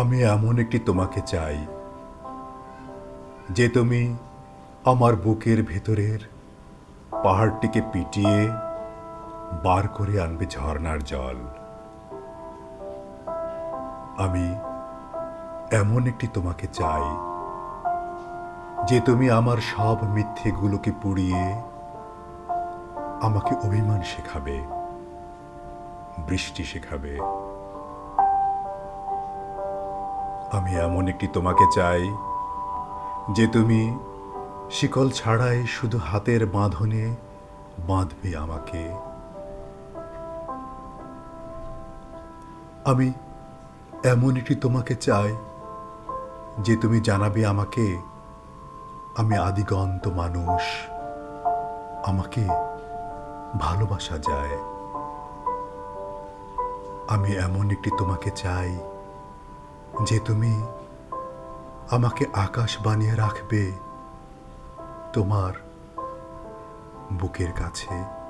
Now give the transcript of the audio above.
আমি এমন একটি তোমাকে চাই, যে তুমি আমার বুকের ভেতরের পাহাড়টিকে পিটিয়ে বার করে আনবে ঝর্ণার জল। আমি এমন একটি তোমাকে চাই, যে তুমি আমার সব মিথ্যেগুলোকে পুড়িয়ে আমাকে অভিমান শেখাবে, বৃষ্টি শেখাবে। আমি এমন একটি তোমাকে চাই, যে তুমি শিকল ছাড়াই শুধু হাতের বাঁধনে বাঁধবে আমাকে। আমি এমন একটি তোমাকে চাই, যে তুমি জানাবে আমাকে, আমি আদিগন্ত মানুষ, আমাকে ভালোবাসা যায়। আমি এমন একটি তোমাকে চাই যে তুমি আমাকে আকাশ বানিয়ে রাখবে তোমার বুকের কাছে।